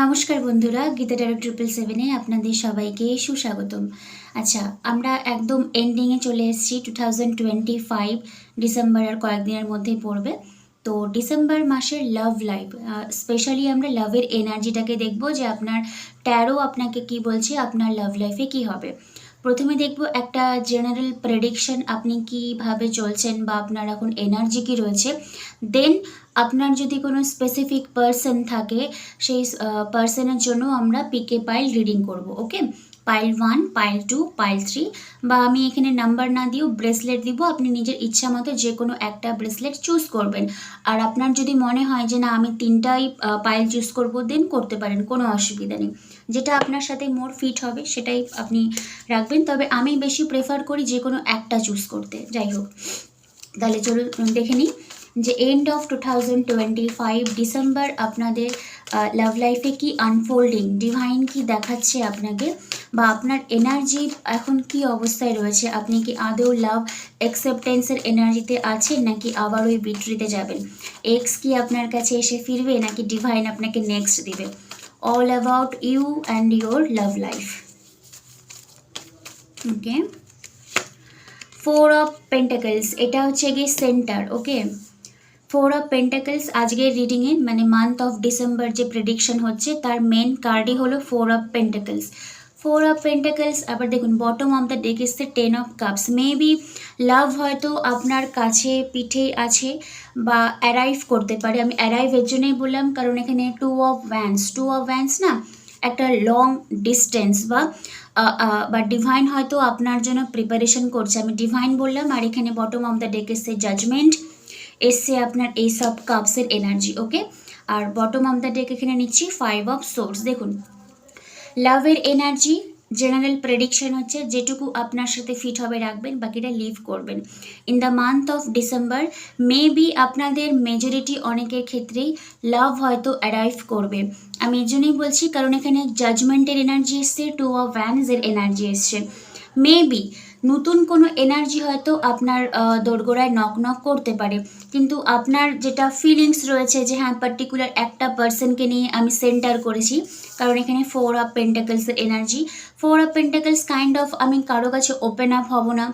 নমস্কার বন্ধুরা, গীতা ডারো ট্রিপল সেভেনে আপনাদের সবাইকে সুস্বাগতম। আচ্ছা আমরা একদম এন্ডিংয়ে চলে এসেছি two thousand twenty five December আর কয়েকদিনের মধ্যেই পড়বে। তো ডিসেম্বর মাসের লাভ লাইফ স্পেশালি আমরা লাভের এনার্জিটাকে দেখব যে আপনার ট্যারো আপনাকে কি বলছে, আপনার লাভ লাইফে কি হবে। প্রথমে দেখব একটা জেনারেল প্রেডিকশন আপনি কীভাবে চলছেন বা আপনার এখন এনার্জি কি রয়েছে। দেন আপনার যদি কোনো স্পেসিফিক পার্সন থাকে, সেই পার্সনের জন্য আমরা পিকে পাইল রিডিং করব okay pile one pile two pile three বা আমি এখানে নাম্বার না দিয়েও ব্রেসলেট দিব, আপনি নিজের ইচ্ছা মতো যে কোনো একটা ব্রেসলেট চুজ করবেন। আর আপনার যদি মনে হয় যে না, আমি তিনটাই পাইল চুজ করব দেন করতে পারেন, কোনো অসুবিধা নেই। যেটা আপনার সাথে মোর ফিট হবে, সেটাই আপনি রাখবেন। তবে আমি বেশি প্রেফার করি যে কোনো একটা চুজ করতে। যাই হোক, তাহলে চলুন দেখে নিই যে end of two thousand twenty five December আপনাদের লাভ লাইফে কি আনফোল্ডিং ডিভাইন কি দেখাচ্ছে আপনাকে? বা আপনার এনার্জি এখন কি অবস্থায় রয়েছে? আপনি কি আদৌ লাভ অ্যাকসেপ্টেন্সের এনার্জিতে আছেন, নাকি আবার ওই বিট্রিতে যাবেন? এক্স কি আপনার কাছে এসে ফিরবে, নাকি ডিভাইন আপনাকে নেক্সট দিবে? All about you and your love life okay four of pentacles এটা হচ্ছে গিয়ে centre okay four of pentacles আজকের রিডিংয়ে মানে মান্থ অফ ডিসেম্বর যে প্রেডিকশন হচ্ছে, তার মেন কার্ডই হলো four of pentacles four of pentacles আবার দেখুন bottom of the deck ইসছে ten of cups maybe love হয়তো আপনার কাছে পিঠে আছে বা অ্যারাইভ করতে পারে। আমি অ্যারাইভের জন্যই বললাম, কারণ এখানে two of wands two of wands না, একটা লং ডিস্টেন্স বা বা ডিভাইন হয়তো আপনার জন্য প্রিপারেশন করছে। আমি ডিভাইন বললাম, আর এখানে বটম অফ দ্য ডেক এসছে জাজমেন্ট এসছে আপনার এই সব কাপসের এনার্জি ওকে আর বটম অফ দ্য ডেক এখানে নিচ্ছি ফাইভ অফ সোর্স দেখুন লাভের এনার্জি জেনারেল প্রেডিকশন হচ্ছে যেটুকু আপনার সাথে ফিট হবে, রাখবেন, বাকিটা লিভ করবেন। In the month of December may be আপনাদের মেজরিটি অনেকের ক্ষেত্রেই লাভ হয়তো অ্যারাইভ করবে। আমি এর জন্যই বলছি, কারণ এখানে জাজমেন্টের এনার্জি এসছে টু অফ ভ্যানসের এনার্জি এসছে। মেবি নতুন কোনো এনার্জি হয়তো আপনার দোরগোড়ায় নক নক করতে পারে। কিন্তু আপনার যেটা ফিলিংস রয়েছে যে হ্যাঁ পার্টিকুলার একটা পার্সনকে নিয়ে আমি সেন্টার করেছি, কারণ এখানে four of পেন্টাকলসের energy four of pentacles kind of আমি কারও কাছে ওপেন আপ হব না।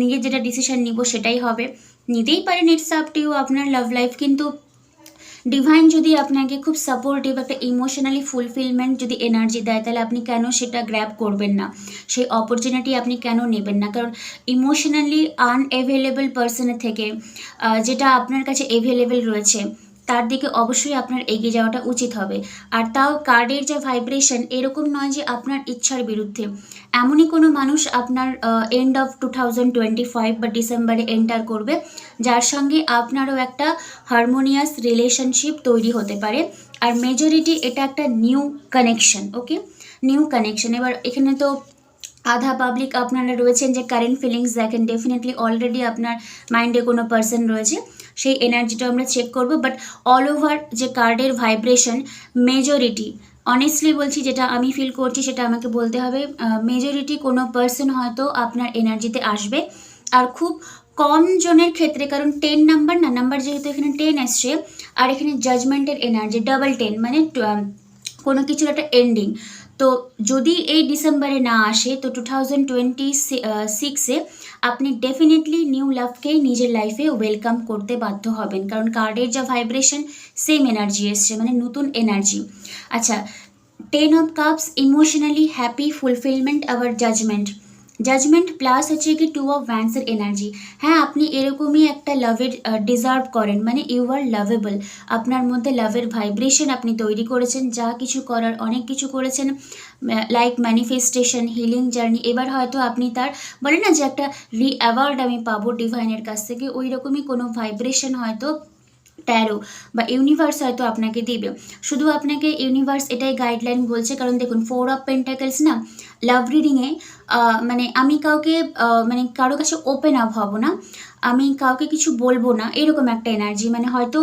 নিজে যেটা ডিসিশন নিব সেটাই হবে। নিতেই পারেন ইটস আপ টু আপনার লাভ লাইফ কিন্তু ডিভাইন যদি আপনাকে খুব সাপোর্টিভ একটা ইমোশনালি ফুলফিলমেন্ট যদি এনার্জি দেয়, তাহলে আপনি কেন সেটা গ্র্যাব করবেন না? সেই অপরচুনিটি আপনি কেন নেবেন না? কারণ ইমোশনালি আনঅ্যাভেলেবল পার্সনের থেকে যেটা আপনার কাছে এভেলেবেল রয়েছে তার দিকে অবশ্যই আপনার এগিয়ে যাওয়াটা উচিত হবে। আর তাও কার্ডের যে ভাইব্রেশন এরকম নয় যে আপনার ইচ্ছার বিরুদ্ধে। এমনই কোনো মানুষ আপনার end of two thousand twenty five বা ডিসেম্বরে এন্টার করবে, যার সঙ্গে আপনারও একটা হারমোনিয়াস রিলেশনশিপ তৈরি হতে পারে। আর মেজরিটি এটা একটা new connection okay new connection এবার এখানে তো আধা পাবলিক আপনারা রয়েছেন যে কারেন্ট ফিলিংস দেখেন ডেফিনেটলি অলরেডি আপনার মাইন্ডে কোনো পার্সন রয়েছে, সেই এনার্জিটা আমরা চেক করব। বাট অল ওভার যে কার্ডের ভাইব্রেশন মেজরিটি অনেস্টলি বলছি যেটা আমি ফিল করছি সেটা আমাকে বলতে হবে মেজরিটি কোনো পার্সন হয়তো আপনার এনার্জিতে আসবে। আর খুব কম জনের ক্ষেত্রে, কারণ টেন নাম্বার না নাম্বার যেহেতু এখানে টেন এসছে, আর এখানে জাজমেন্টের এনার্জি ডাবল টেন মানে কোনো কিছুর একটা এন্ডিং তো যদি এই ডিসেম্বরে না আসে, তো টু থাউজেন্ড টোয়েন্টি সিক্সে আপনি ডেফিনেটলি নিউ লাভকেই নিজের লাইফে ওয়েলকাম করতে বাধ্য হবেন। কারণ কার্ডের যা ভাইব্রেশন সেম এনার্জি এসছে মানে নতুন এনার্জি আচ্ছা ten of cups emotionally happy fulfilment আবার জাজমেন্ট জাজমেন্ট প্লাস হচ্ছে কি টু অফ ভ্যান্সের এনার্জি হ্যাঁ আপনি এরকমই একটা লাভের ডিজার্ভ করেন। মানে ইউ আর লাভেবল আপনার মধ্যে লাভের ভাইব্রেশন আপনি তৈরি করেছেন, যা কিছু করার, অনেক কিছু করেছেন লাইক ম্যানিফেস্টেশন হিলিং জার্নি এবার হয়তো আপনি তার, বলে না যে একটা রি অ্যাওয়ার্ড আমি পাবো ডিভাইনের কাছ থেকে ওই রকমই কোনো ভাইব্রেশন হয়তো ট্যারো বা ইউনিভার্স হয়তো আপনাকে দিবে। শুধু আপনাকে ইউনিভার্স এটাই গাইডলাইন বলছে, কারণ দেখুন ফোর অফ পেন্টাকেলস না লাভ রিডিংয়ে মানে আমি কাউকে মানে কারও কাছে ওপেন আপ হব না, আমি কাউকে কিছু বলব না, এরকম একটা এনার্জি মানে হয়তো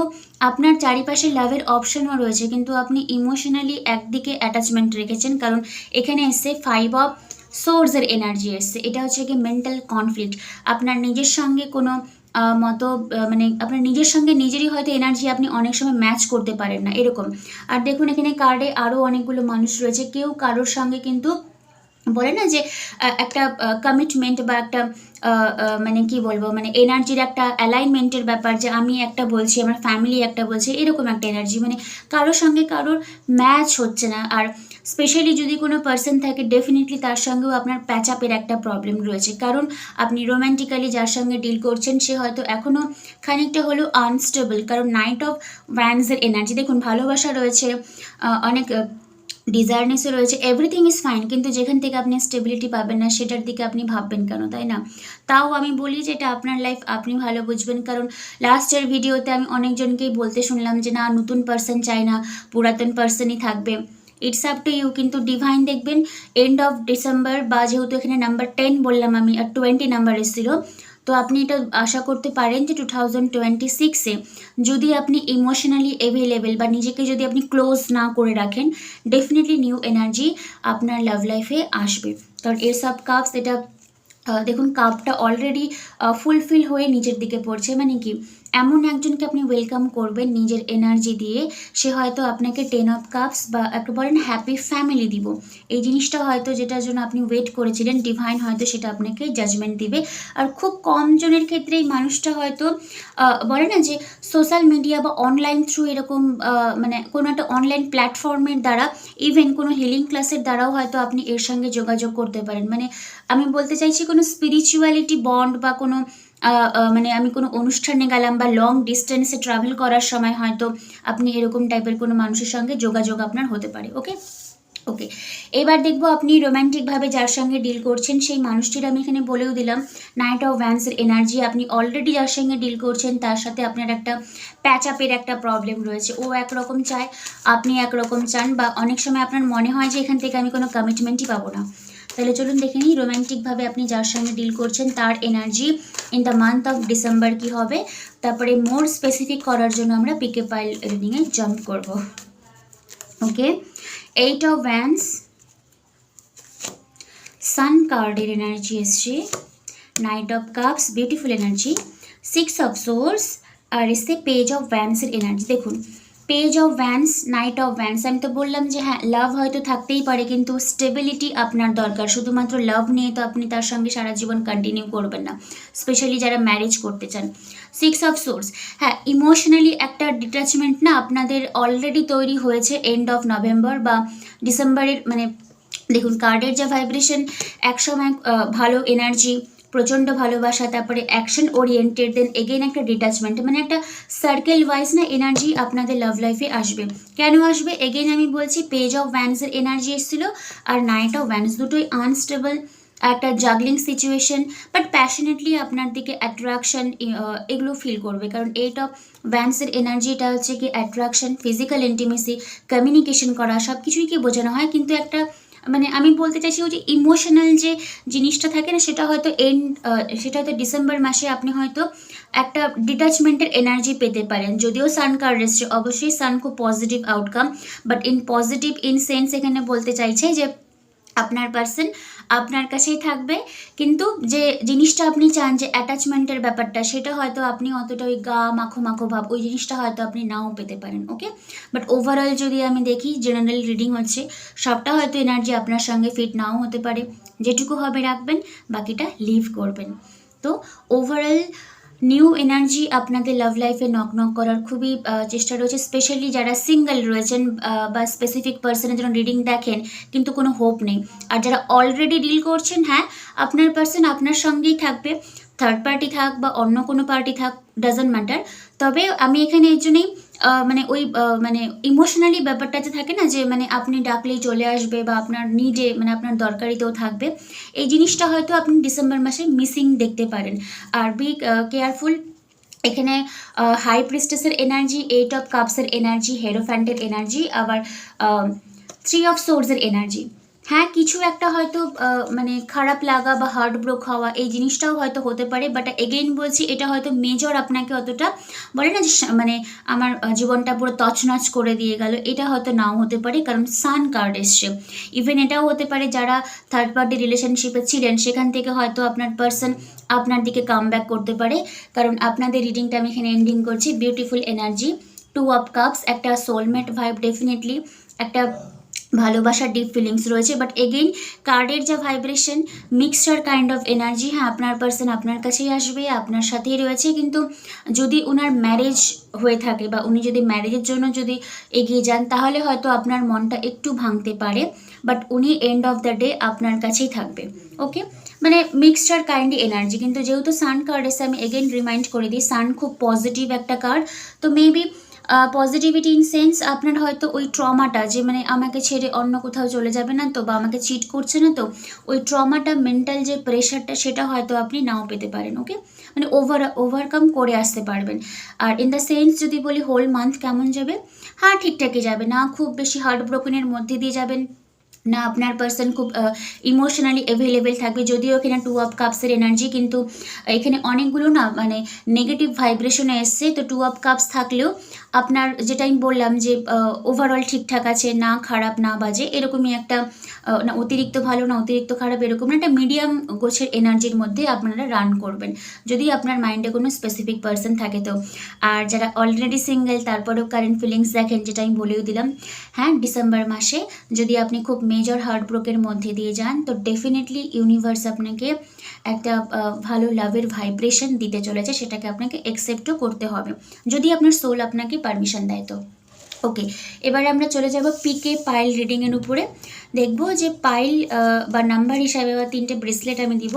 আপনার চারিপাশে লাভের অপশনও রয়েছে, কিন্তু আপনি ইমোশনালি একদিকে অ্যাটাচমেন্ট রেখেছেন, কারণ এখানে এসছে ফাইভ অফ সোর্সের এনার্জি এসছে, এটা হচ্ছে কি মেন্টাল কনফ্লিক্ট আপনার নিজের সঙ্গে কোনো মতো মানে আপনার নিজের সঙ্গে নিজেরই হয়তো এনার্জি আপনি অনেক সময় ম্যাচ করতে পারেন না, এরকম। আর দেখুন, এখানে কার্ডে আরও অনেকগুলো মানুষ রয়েছে। কেউ কারোর সঙ্গে কিন্তু বলে না যে একটা কমিটমেন্ট বা একটা মানে কি বলব মানে এনার্জির একটা অ্যালাইনমেন্টের ব্যাপার যে আমি একটা বলছি, আমার ফ্যামিলি একটা বলছে, এরকম একটা এনার্জি মানে কারোর সঙ্গে কারোর ম্যাচ হচ্ছে না। আর স্পেশালি যদি কোনো পার্সন থাকে ডেফিনেটলি তার সঙ্গেও আপনার প্যাচাপের একটা প্রবলেম রয়েছে। কারণ আপনি রোম্যান্টিক্যালি যার সঙ্গে ডিল করছেন, সে হয়তো এখনও খানিকটা হলেও আনস্টেবল কারণ নাইট অফ ভ্যান্সের এনার্জি দেখুন ভালোবাসা রয়েছে অনেক ডিজায়ারনেসও রয়েছে এভরিথিং ইজ ফাইন কিন্তু যেখান থেকে আপনি স্টেবিলিটি পাবেন না, সেটার দিকে আপনি ভাববেন কেন, তাই না? তাও আমি বলি যে এটা আপনার লাইফ আপনি ভালো বুঝবেন। কারণ লাস্টের ভিডিওতে আমি অনেকজনকেই বলতে শুনলাম যে, না, নতুন পার্সন চাই না, পুরাতন পার্সনই থাকবে। ইটস আপ টু ইউ কিন্তু ডিভাইন দেখবেন এন্ড অফ ডিসেম্বর বা যেহেতু এখানে নাম্বার টেন বললাম আমি, আর টোয়েন্টি নাম্বার এসেছিল, তো আপনি এটা আশা করতে পারেন যে টু থাউজেন্ড টোয়েন্টি সিক্সে যদি আপনি ইমোশনালি অ্যাভেলেবেল বা নিজেকে যদি আপনি ক্লোজ না করে রাখেন ডেফিনেটলি নিউ এনার্জি আপনার লাভ লাইফে আসবে। কারণ এর সব কাপস এটা দেখুন কাপটা অলরেডি ফুলফিল হয়ে নিচের দিকে পড়ছে মানে কি? এমন একজনকে আপনি ওয়েলকাম করবেন নিজের এনার্জি দিয়ে, সে হয়তো আপনাকে টেন অফ কাপস বা একটা বলেন হ্যাপি ফ্যামিলি দিব। এই জিনিসটা হয়তো যেটার জন্য আপনি ওয়েট করেছিলেন ডিভাইন হয়তো সেটা আপনাকে জাজমেন্ট দিবে। আর খুব কম জনের ক্ষেত্রে এই মানুষটা হয়তো বলে না যে সোশ্যাল মিডিয়া বা অনলাইন থ্রু এরকম মানে কোনো একটা অনলাইন প্ল্যাটফর্মের দ্বারা ইভেন কোনো হিলিং ক্লাসের দ্বারাও হয়তো আপনি এর সঙ্গে যোগাযোগ করতে পারেন। মানে আমি বলতে চাইছি কোনো স্পিরিচুয়ালিটি বন্ড বা কোনো মানে আমি কোনো অনুষ্ঠানে গেলাম বা লং ডিস্টেন্সে ট্রাভেল করার সময় হয়তো আপনি এরকম টাইপের কোনো মানুষের সঙ্গে যোগাযোগ আপনার হতে পারে ওকে ওকে এবার দেখব আপনি রোম্যান্টিকভাবে যার সঙ্গে ডিল করছেন, সেই মানুষটির আমি এখানে বলেও দিলাম নাইট অফ ভ্যান্সের এনার্জি আপনি অলরেডি যার সঙ্গে ডিল করছেন, তার সাথে আপনার একটা প্যাচ আপের একটা প্রবলেম রয়েছে, ও একরকম চায়, আপনি একরকম চান বা অনেক সময় আপনার মনে হয় যে এখান থেকে আমি কোনো কমিটমেন্টই পাবো না। তাহলে চলুন দেখে নিই রোম্যান্টিকভাবে আপনি যার সঙ্গে ডিল করছেন, তার energy in the month of December কি হবে? তারপরে মোর স্পেসিফিক করার জন্য আমরা পিকে পাইল রিডিংয়ে জাম্প করব। Okay eight of wands sun কার্ডের এনার্জি এসছে knight of cups beautiful energy six of swords আর এসছে পেজ অফ ভ্যান্সের এনার্জি দেখুন page of wands knight of wands আমি তো বললাম যে হ্যাঁ লাভ হয়তো থাকতেই পারে, কিন্তু স্টেবিলিটি আপনার দরকার। শুধুমাত্র লাভ নিয়ে তো আপনি তার সঙ্গে সারা জীবন কন্টিনিউ করবেন না স্পেশালি যারা ম্যারেজ করতে চান। সিক্স অফ সোর্স হ্যাঁ ইমোশনালি একটা ডিট্যাচমেন্ট না আপনাদের অলরেডি তৈরি হয়েছে এন্ড অফ নভেম্বর বা ডিসেম্বরের মানে দেখুন কার্ডের যা ভাইব্রেশন একসময় ভালো এনার্জি প্রচণ্ড ভালোবাসা, তারপরে অ্যাকশন ওরিয়েন্টেড দেন এগেন একটা ডিট্যাচমেন্ট মানে একটা সার্কেল ওয়াইজ না এনার্জি আপনাদের লাভ লাইফে আসবে। কেন আসবে? এগেন আমি বলছি পেজ অফ ভ্যান্সের এনার্জি এসেছিল, আর নাইট অফ ভ্যান্স দুটোই আনস্টেবল একটা জাগলিং সিচুয়েশন বাট প্যাশনেটলি আপনার দিকে অ্যাট্রাকশন এগুলো ফিল করবে। কারণ এইট অফ ভ্যান্সের এনার্জিটা হচ্ছে কি অ্যাট্রাকশন ফিজিক্যাল ইন্টিমেসি কমিউনিকেশন করা সব কিছুই কি বোঝানো হয়? কিন্তু একটা মানে আমি বলতে চাইছি ওই যে ইমোশনাল যে জিনিসটা থাকে না, সেটা হয়তো এন্ড সেটা হয়তো ডিসেম্বর মাসে আপনি হয়তো একটা ডিটাচমেন্টের এনার্জি পেতে পারেন। যদিও সান কার্ড এসছে অবশ্যই সান খুব positive outcome but in positive in sense এখানে বলতে চাইছে যে আপনার পার্সন আপনার কাছেই থাকবে। কিন্তু যে জিনিসটা আপনি চান, যে অ্যাটাচমেন্টের ব্যাপারটা, সেটা হয়তো আপনি অতটা ওই গা মাখো মাখো ভাব, ওই জিনিসটা হয়তো আপনি নাও পেতে পারেন ওকে বাট ওভারঅল যদি আমি দেখি জেনারেল রিডিং হচ্ছে, সবটা হয়তো এনার্জি আপনার সঙ্গে ফিট নাও হতে পারে। যেটুকু হবে রাখবেন, বাকিটা লিভ করবেন। তো ওভারঅল নিউ এনার্জি আপনাদের লাভ লাইফে নক নক করার খুবই চেষ্টা রয়েছে স্পেশালি যারা সিঙ্গেল রয়েছেন বা স্পেসিফিক পার্সনের জন্য রিডিং দেখেন, কিন্তু কোনো হোপ নেই। আর যারা অলরেডি ডিল করছেন হ্যাঁ আপনার পার্সন আপনার সঙ্গেই থাকবে থার্ড পার্টি থাক বা অন্য কোনো পার্টি থাক ডাজেন্ট ম্যাটার তবে আমি এখানে এই জন্যই মানে ওই মানে ইমোশনালি ব্যাপারটা যে থাকে না যে মানে আপনি ডাকলেই চলে আসবে বা আপনার নিডে মানে আপনার দরকারিতেও থাকবে, এই জিনিসটা হয়তো আপনি ডিসেম্বর মাসে মিসিং দেখতে পারেন। আর বি কেয়ারফুল এখানে হাই প্রিস্টেসের এনার্জি এইট অফ কাপসের এনার্জি হেরোফ্যান্টের এনার্জি আবার থ্রি অফ সোর্সের এনার্জি হ্যাঁ কিছু একটা হয়তো মানে খারাপ লাগা বা হার্ট ব্রোক হওয়া, এই জিনিসটাও হয়তো হতে পারে বাট এগেইন বলছি, এটা হয়তো মেজর আপনাকে অতটা বলে না যে মানে আমার জীবনটা পুরো তছনছ করে দিয়ে গেল, এটা হয়তো নাও হতে পারে, কারণ সান কার্ড এসছে। ইভেন এটাও হতে পারে যারা থার্ড পার্টি রিলেশনশিপে ছিলেন, সেখান থেকে হয়তো আপনার পার্সন আপনার দিকে কাম করতে পারে, কারণ আপনাদের রিডিংটা আমি এখানে এন্ডিং করছি beautiful energy two of cups একটা সোলমেট ভাইব ডেফিনেটলি একটা ভালোবাসার ডিপ ফিলিংস রয়েছে বাট এগেইন কার্ডের যা vibration mixture kind of energy হ্যাঁ আপনার পার্সন আপনার কাছেই আসবে, আপনার সাথেই রয়েছে, কিন্তু যদি ওনার ম্যারেজ হয়ে থাকে বা উনি যদি ম্যারেজের জন্য যদি এগিয়ে যান, তাহলে হয়তো আপনার মনটা একটু ভাঙতে পারে বাট উনি এন্ড অফ দ্য ডে আপনার কাছেই থাকবে ওকে মানে মিক্সচার কাইন্ড এনার্জি কিন্তু যেহেতু সান কার্ড এসে আমি এগেন রিমাইন্ড করে দিই সান খুব পজিটিভ একটা কার্ড তো মেবি পজিটিভিটি ইন সেন্স আপনার হয়তো ওই ট্রমাটা যে মানে আমাকে ছেড়ে অন্য কোথাও চলে যাবে না তো বা আমাকে চিট করছে না তো, ওই ট্রমাটা মেন্টাল যে প্রেশারটা সেটা হয়তো আপনি নাও পেতে পারেন ওকে মানে ওভার ওভারকাম করে আসতে পারবেন। আর ইন দ্য সেন্স যদি বলি হোল মান্থ কেমন যাবে? হ্যাঁ ঠিকঠাকই যাবে, না খুব বেশি হার্ট ব্রোকেনের মধ্যে দিয়ে যাবেন। না আপনার পার্সন খুব ইমোশনালি অ্যাভেলেবেল থাকবে। যদিও এখানে টু অফ কাপসের এনার্জি কিন্তু, এখানে অনেকগুলো না মানে নেগেটিভ ভাইব্রেশনে এসছে। তো টু অফ কাপস থাকলেও আপনার যেটা আমি বললাম যে ওভারঅল ঠিকঠাক আছে, না খারাপ, না বাজে, এরকমই একটা না, অতিরিক্ত ভালো না, অতিরিক্ত খারাপ, এরকম না, একটা মিডিয়াম গোছের এনার্জির মধ্যে আপনারা রান করবেন। যদি আপনার মাইন্ডে কোনো স্পেসিফিক পার্সন থাকে তো। আর যারা অলরেডি সিঙ্গেল তারপরেও কারেন্ট ফিলিংস দেখেন, যেটা আমি বলেও দিলাম হ্যাঁ ডিসেম্বর মাসে যদি আপনি খুব মেজর হার্ট ব্রোকের মধ্যে দিয়ে যান, তো ডেফিনেটলি ইউনিভার্স আপনাকে একটা ভালো লাভের ভাইব্রেশন দিতে চলেছে, সেটাকে আপনাকে অ্যাকসেপ্টও করতে হবে। যদি আপনার সোল আপনাকে পারমিশন দেয় তো। ওকে এবারে আমরা চলে যাব পিকে পাইল রিডিংয়ের উপরে। দেখব যে পাইল বা নাম্বার হিসাবে বা তিনটে ব্রেসলেট আমি দিব,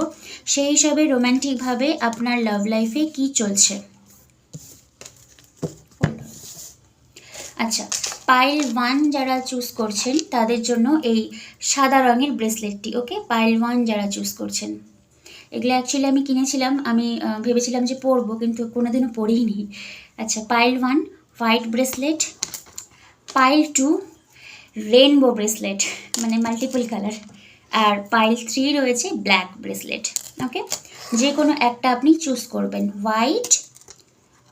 সেই হিসাবে রোম্যান্টিকভাবে আপনার লাভ লাইফে কি চলছে। আচ্ছা পাইল ওয়ান যারা চুজ করছেন, তাদের জন্য এই সাদা রঙের ব্রেসলেটটি ওকে পাইল ওয়ান যারা চুজ করছেন। এগুলো অ্যাকচুয়ালি আমি কিনেছিলাম, আমি ভেবেছিলাম যে পরবো, কিন্তু কোনোদিনও পরিনি আচ্ছা pile one white bracelet pile two rainbow bracelet মানে মাল্টিপল কালার আর পাইল থ্রি রয়েছে ব্ল্যাক ব্রেসলেট ওকে যে কোনো একটা আপনি চুজ করবেন। হোয়াইট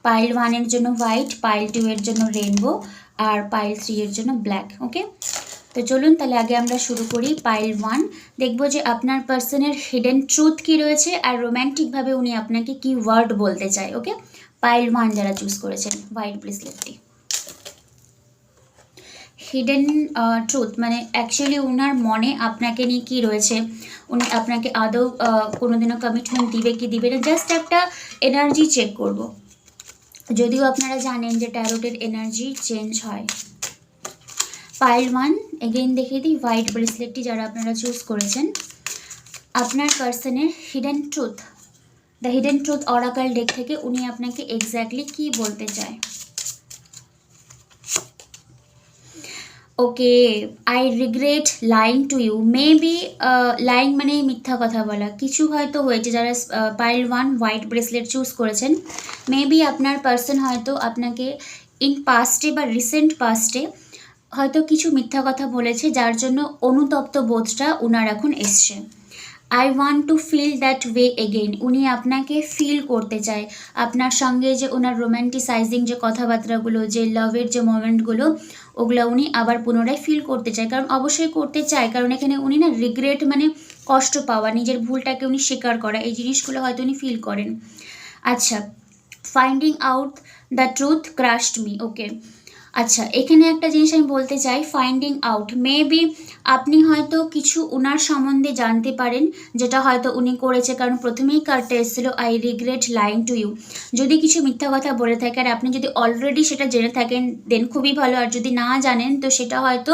পাইল ওয়ানের জন্য হোয়াইট পাইল টু এর জন্য রেনবো আর পাইল থ্রি এর জন্য ব্ল্যাক ওকে তো চলুন তাহলে আগে আমরা শুরু করি পাইল ওয়ান দেখব যে আপনার পার্সনের হিডেন ট্রুথ কি রয়েছে আর রোম্যান্টিকভাবে উনি আপনাকে কি ওয়ার্ড বলতে চায় ওকে পাইল ওয়ান যারা চুজ করেছেন হোয়াইট ব্রেসলেটটি হিডেন ট্রুথ মানে অ্যাকচুয়ালি ওনার মনে আপনাকে নিয়ে কী রয়েছে? উনি আপনাকে আদৌ আহ, কোনোদিনও কমিটমেন্ট দিবে কি দিবে না? জাস্ট একটা এনার্জি চেক করব। যদিও আপনারা জানেন যে ট্যারোটের এনার্জি চেঞ্জ হয়। পাইল ওয়ান এগেইন দেখিয়ে দিই হোয়াইট ব্রেসলেটটি যারা আপনারা চুজ করেছেন আপনার পার্সনের hidden truth the hidden truth oracle deck থেকে উনি আপনাকে এক্স্যাক্টলি কী বলতে চায়? Okay I regret lying to you maybe lying মানে মিথ্যা কথা বলা। কিছু হয়তো হয়েছে যারা pile one white bracelet choose করেছেন। মেবি আপনার পার্সন হয়তো আপনাকে ইন পাস্টে বা রিসেন্ট পাস্টে হয়তো কিছু মিথ্যা কথা বলেছে, যার জন্য অনুতপ্ত বোধটা ওনার এখন এসছে। I want to feel that way again উনি আপনাকে ফিল করতে চায়। আপনার সঙ্গে যে ওনার রোম্যান্টিসাইজিং যে কথাবার্তাগুলো, যে লাভের যে মোমেন্টগুলো ওগুলো উনি আবার পুনরায় ফিল করতে চায়। কারণ অবশ্যই করতে চায়। কারণ এখানে উনি না রিগ্রেট মানে কষ্ট পাওয়া, নিজের ভুলটাকে উনি স্বীকার করা, এই জিনিসগুলো হয়তো উনি ফিল করেন। আচ্ছা finding out the truth trust me okay আচ্ছা এখানে একটা জিনিস আমি বলতে চাই ফাইন্ডিং আউট মেবি আপনি হয়তো কিছু ওনার সম্বন্ধে জানতে পারেন, যেটা হয়তো উনি করেছে, কারণ প্রথমেই কার্ডটা এসেছিল I regret lying to you যদি কিছু মিথ্যা কথা বলে থাকে, আর আপনি যদি অলরেডি সেটা জেনে থাকেন দেন খুবই ভালো। আর যদি না জানেন, তো সেটা হয়তো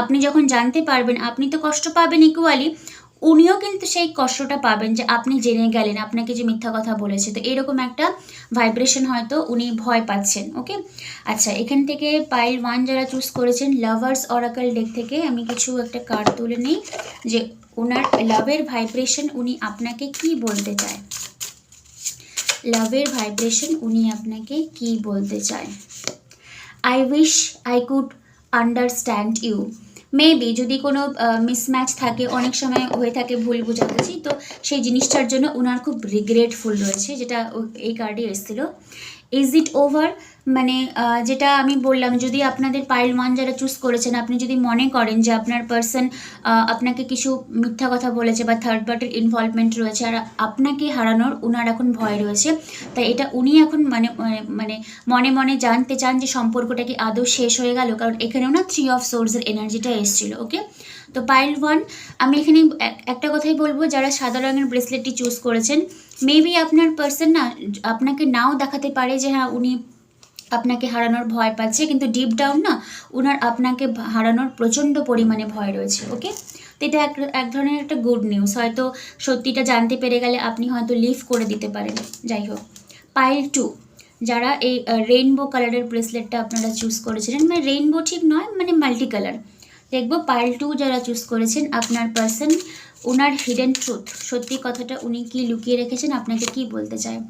আপনি যখন জানতে পারবেন, আপনি তো কষ্ট পাবেন ইকুয়ালি উনিও কিন্তু সেই কষ্টটা পাবেন যে আপনি জেনে গেলেন, আপনাকে যে মিথ্যা কথা বলেছে। তো এরকম একটা ভাইব্রেশন হয়তো উনি ভয় পাচ্ছেন ওকে আচ্ছা এখান থেকে পাইল ওয়ান যারা চুজ করেছেন লাভার্স অরাকাল ডেক থেকে আমি কিছু একটা কার্ড তুলে নিই যে ওনার লাভের ভাইব্রেশন উনি আপনাকে কি বলতে চায়? লাভের ভাইব্রেশন উনি আপনাকে কি বলতে চায়? I wish I could understand you maybe যদি কোনো মিসম্যাচ থাকে, অনেক সময় হয়ে থাকে ভুল বোঝাতেছি তো সেই জিনিসটার জন্য ওনার খুব রিগ্রেটফুল রয়েছে, যেটা এই কার্ডে এসেছিল। ইজ ইট ওভার মানে যেটা আমি বললাম, যদি আপনাদের পাইল ওয়ান যারা চুজ করেছেন, আপনি যদি মনে করেন যে আপনার পার্সন আপনাকে কিছু মিথ্যা কথা বলেছে বা থার্ড পার্টির ইনভলভমেন্ট রয়েছে আর আপনাকে হারানোর উনার এখন ভয় রয়েছে, তাই এটা উনি এখন মানে- মানে মনে মনে জানতে চান যে সম্পর্কটা কি আদৌ শেষ হয়ে গেল। কারণ এখানেও না থ্রি অফ সোর্সের এনার্জিটা এসেছিল ওকে তো পাইল ওয়ান আমি এখানে এক- একটা কথাই বলব, যারা সাদা রঙের ব্রেসলেটটি চুজ করেছেন মেবি আপনার পার্সন না, আপনাকে নাও দেখাতে পারে যে হ্যাঁ উনি আপনাকে হারানোর ভয় পাচ্ছে, কিন্তু ডিপ ডাউন না ওনার আপনাকে হারানোর প্রচণ্ড পরিমাণে ভয় রয়েছে ওকে তো এটা এক এক ধরনের একটা গুড নিউজ হয়তো সত্যিটা জানতে পেরে গেলে আপনি হয়তো লিভ করে দিতে পারেন, যাই হোক। পাইল টু যারা এই রেইনবো কালারের ব্রেসলেটটা আপনারা চুজ করেছিলেন মানে রেইনবো ঠিক নয় মানে মাল্টি কালার দেখব পাইল টু যারা চুজ করেছেন আপনার পার্সন ওনার হিডেন ট্রুথ সত্যি কথাটা উনি কি লুকিয়ে রেখেছেন, আপনাকে কি বলতে চায়?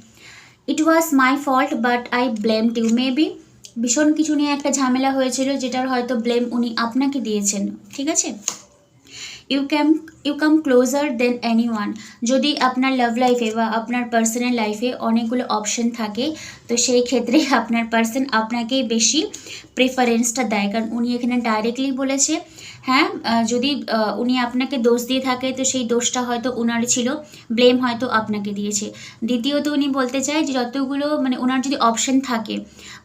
It was my fault but I blame you maybe ভীষণ কিছু নিয়ে একটা ঝামেলা হয়েছিল, যেটার হয়তো ব্লেম উনি আপনাকে দিয়েছেন, ঠিক আছে? You came you come closer than anyone যদি আপনার লাভ লাইফে বা আপনার পার্সোনাল লাইফে অনেকগুলো অপশন থাকে, তো সেই ক্ষেত্রে আপনার পার্সন আপনাকেই বেশি প্রেফারেন্সটা দেয়। কারণ উনি এখানে ডাইরেক্টলি বলেছে হ্যাঁ যদি উনি আপনাকে দোষ দিয়ে থাকে, তো সেই দোষটা হয়তো ওনার ছিল ব্লেম হয়তো আপনাকে দিয়েছে। দ্বিতীয়ত উনি বলতে চায় যে যতগুলো মানে ওনার যদি অপশন থাকে,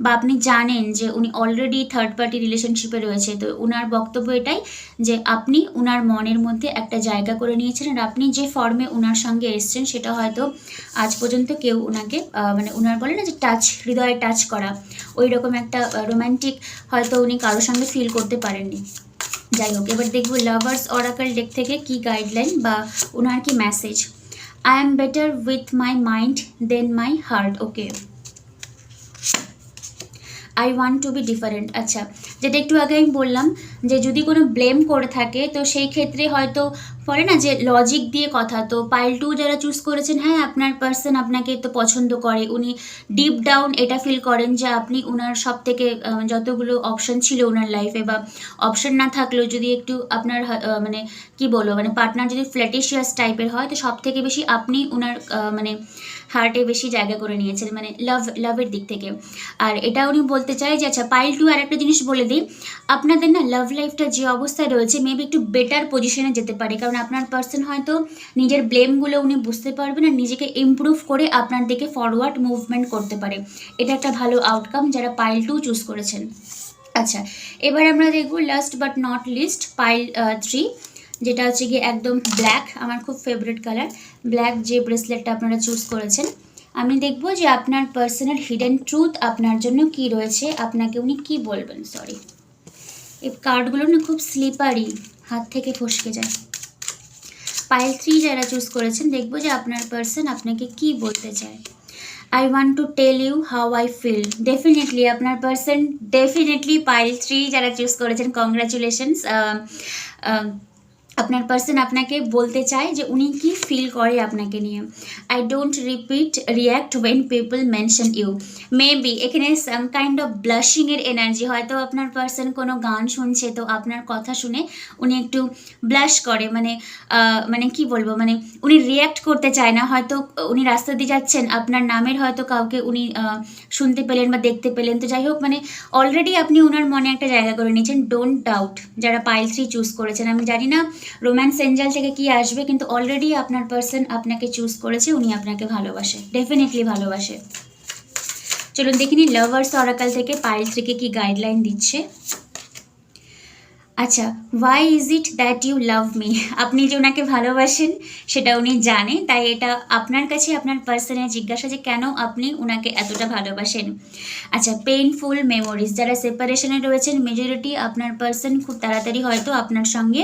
বা আপনি জানেন যে উনি অলরেডি থার্ড পার্টি রিলেশনশিপে রয়েছে, তো ওনার বক্তব্য এটাই যে আপনি ওনার মনের মধ্যে একটা জায়গা করে নিয়েছেন, আর আপনি যে ফর্মে ওনার সঙ্গে এসছেন, সেটা হয়তো আজ পর্যন্ত কেউ ওনাকে মানে ওনার বলে না যে টাচ হৃদয়ে টাচ করা ওই রকম একটা রোম্যান্টিক হয়তো উনি কারোর সঙ্গে ফিল করতে পারেননি। যাই হোক এবার দেখব লাভার্স অরাকাল ডেক থেকে কি গাইডলাইন বা ওনার কি message I am better with my mind than my heart okay I want to be different আচ্ছা যেটা একটু আগে আমি বললাম যে যদি কোনো ব্লেম করে থাকে, তো সেই ক্ষেত্রে হয়তো পরে না যে লজিক দিয়ে কথা। তো পাইল টু যারা চুজ করেছেন হ্যাঁ আপনার পার্সন আপনাকে তো পছন্দ করে। উনি ডিপ ডাউন এটা ফিল করেন যে আপনি ওনার সব থেকে যতগুলো অপশন ছিল ওনার লাইফে বা অপশন না থাকলেও যদি একটু আপনার মানে কি বলব মানে পার্টনার যদি ফ্ল্যাটিশিয়াস টাইপের হয়, তো সব থেকে বেশি আপনি ওনার মানে হার্টে বেশি জায়গা করে নিয়েছেন মানে লাভ লাভের দিক থেকে। আর এটা উনি বলতে চাই যে আচ্ছা পাইল টু আর একটা জিনিস বলে দিই। আপনাদের না লাভ লাইফটা যে অবস্থায় রয়েছে মেবি একটু বেটার পজিশনে যেতে পারে। কারণ আপনার পার্সন হয়তো নিজের ব্লেমগুলো উনি বুঝতে পারবেন আর নিজেকে ইমপ্রুভ করে আপনার দিকে ফরওয়ার্ড মুভমেন্ট করতে পারে। এটা একটা ভালো আউটকাম যারা পাইল টু চুজ করেছেন। আচ্ছা এবার আমরা দেখব last but not least pile three যেটা হচ্ছে গিয়ে একদম ব্ল্যাক আমার খুব ফেভারিট কালার ব্ল্যাক যে ব্রেসলেটটা আপনারা চুজ করেছেন। আমি দেখব যে আপনার পার্সোনাল হিডেন ট্রুথ আপনার জন্য কি রয়েছে, আপনাকে উনি কি বলবেন সরি এই কার্ডগুলো না খুব স্লিপারি হাত থেকে ফসকে যায়। পাইল থ্রি যারা চুজ করেছেন, দেখব যে আপনার পার্সন আপনাকে কি বলতে চায়। I want to tell you how I feel definitely আপনার পার্সন ডেফিনেটলি পাইল থ্রি যারা চুজ করেছেন কংগ্রাচুলেশনস আপনার পার্সন আপনাকে বলতে চায় যে উনি কি ফিল করে আপনাকে নিয়ে। I don't repeat react when people mention you may be এখানে সাম কাইন্ড অফ ব্লাশিংয়ের এনার্জি হয়তো আপনার পার্সন কোনো গান শুনছে, তো আপনার কথা শুনে উনি একটু ব্লাশ করে মানে মানে কি বলব মানে উনি রিয়াক্ট করতে চায় না, হয়তো উনি রাস্তা দিয়ে যাচ্ছেন, আপনার নামের হয়তো কাউকে উনি শুনতে পেলেন বা দেখতে পেলেন, তো যাই হোক মানে অলরেডি আপনি ওনার মনে একটা জায়গা করে নিয়েছেন ডোন্ট ডাউট যারা পাইল থ্রি চুজ করেছেন, আমি জানি না রোম্যান্স এঞ্জেল থেকে কি আসবে, কিন্তু অলরেডি আপনার পার্সন আপনাকে চুজ করেছে, উনি আপনাকে ভালোবাসে ডেফিনেটলি ভালোবাসে। চলুন দেখিনি লাভার্স অরাকাল থেকে পাইল থেকে কি গাইডলাইন দিচ্ছে। আচ্ছা why is it that you love me আপনি যে ওনাকে ভালোবাসেন, সেটা উনি জানে, তাই এটা আপনার কাছে, আপনার পার্সনের জিজ্ঞাসা যে কেন আপনি ওনাকে এতটা ভালোবাসেন? আচ্ছা পেইনফুল মেমোরিজ যারা সেপারেশনে রয়েছেন মেজরিটি আপনার পার্সন খুব তাড়াতাড়ি হয়তো আপনার সঙ্গে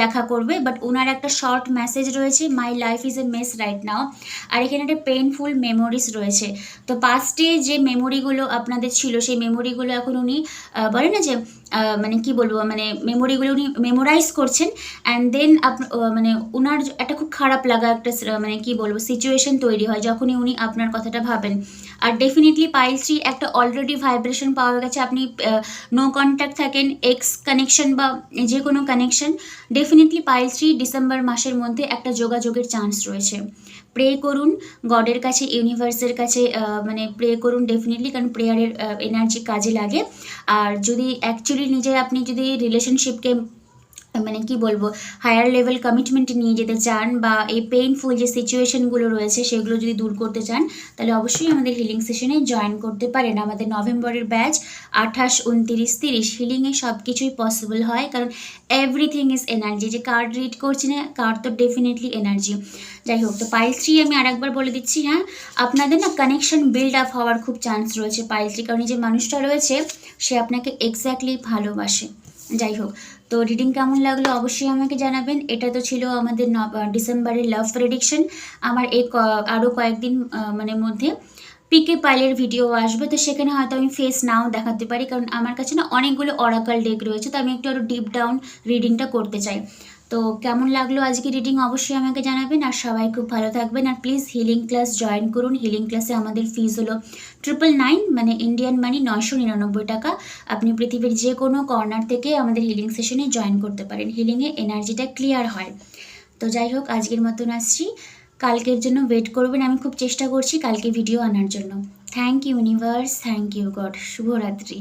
দেখা করবে বাট ওনার একটা শর্ট মেসেজ রয়েছে my life is a mess right now আর এখানে একটা পেইনফুল মেমোরিজ রয়েছে। তো পাস্টে যে মেমোরিগুলো আপনাদের ছিল, সেই মেমোরিগুলো এখন উনি বলে না যে মানে কি বলব বলব মানে মেমোরিগুলো উনি মেমোরাইজ করছেন অ্যান্ড দেন মানে ওনার একটা খুব খারাপ লাগা একটা মানে কি বলব সিচুয়েশন তৈরি হয় যখনই উনি আপনার কথাটা ভাবেন। আর ডেফিনেটলি পাইলসি একটা অলরেডি ভাইব্রেশন পাওয়া গেছে, আপনি নো কন্ট্যাক্ট থাকেন এক্স কানেকশন বা যে কোনো কানেকশন ডেফিনেটলি পাইলসি ডিসেম্বর মাসের মধ্যে একটা যোগাযোগের চান্স রয়েছে। প্রে করুন, গডের কাছে ইউনিভার্সের কাছে মানে প্রে করুন ডেফিনেটলি কারণ প্রেয়ারের এনার্জি কাজে লাগে। আর যদি অ্যাকচুয়ালি নিজে আপনি যদি রিলেশনশিপকে মানে কি বলব হায়ার লেভেল কমিটমেন্ট নিয়ে যেতে চান বা এই পেইনফুল যে সিচুয়েশনগুলো রয়েছে সেগুলো যদি দূর করতে চান, তাহলে অবশ্যই আমাদের হিলিং সেশনে জয়েন করতে পারেন। আমাদের নভেম্বরের ব্যাচ আঠাশ, উনতিরিশ, তিরিশ হিলিংয়ে সব কিছুই পসিবল হয়, কারণ এভরিথিং ইজ এনার্জি যে কার্ড রিড করছি না কার্ড তো ডেফিনেটলি এনার্জি যাই হোক, তো পাইল থ্রি আমি আরেকবার বলে দিচ্ছি হ্যাঁ? আপনাদের না কানেকশন বিল্ড আপ হওয়ার খুব চান্স রয়েছে পাইল থ্রি কারণ যে মানুষটা রয়েছে, সে আপনাকে এক্স্যাক্টলি ভালোবাসে। যাই হোক তো রিডিং কেমন লাগল অবশ্যই আমাকে জানাবেন। এটা তো ছিল আমাদের ডিসেম্বরের লাভ প্রেডিকশন আমার এই আরও কয়েকদিন মানে মধ্যে পিকে পাইলের ভিডিও আসবে। তো সেখানে হয়তো আমি ফেস নাও দেখাতে পারি। কারণ আমার কাছে না অনেকগুলো অরাকাল ডেক রয়েছে। তো আমি একটু আরও ডিপ ডাউন রিডিংটা করতে চাই। তো কেমন লাগল আজকে রিডিং অবশ্যই আমাকে জানাবেন আর সবাই খুব ভালো থাকবেন আর প্লিজ হিলিং ক্লাস জয়েন করুন। হিলিং ক্লাসে আমাদের ফিজ হলো ট্রিপল নাইন মানে ইন্ডিয়ান মানি নয়শো নিরানব্বই টাকা। আপনি পৃথিবীর যে কোনো কর্নার থেকে আমাদের হিলিং সেশনে জয়েন করতে পারেন। হিলিংয়ে এনার্জিটা ক্লিয়ার হয়। তো যাই হোক, আজকের মতন আসছি। কালকের জন্য ওয়েট করবেন। আমি খুব চেষ্টা করছি কালকে ভিডিও আনার জন্য। Thank you universe thank you God শুভরাত্রি।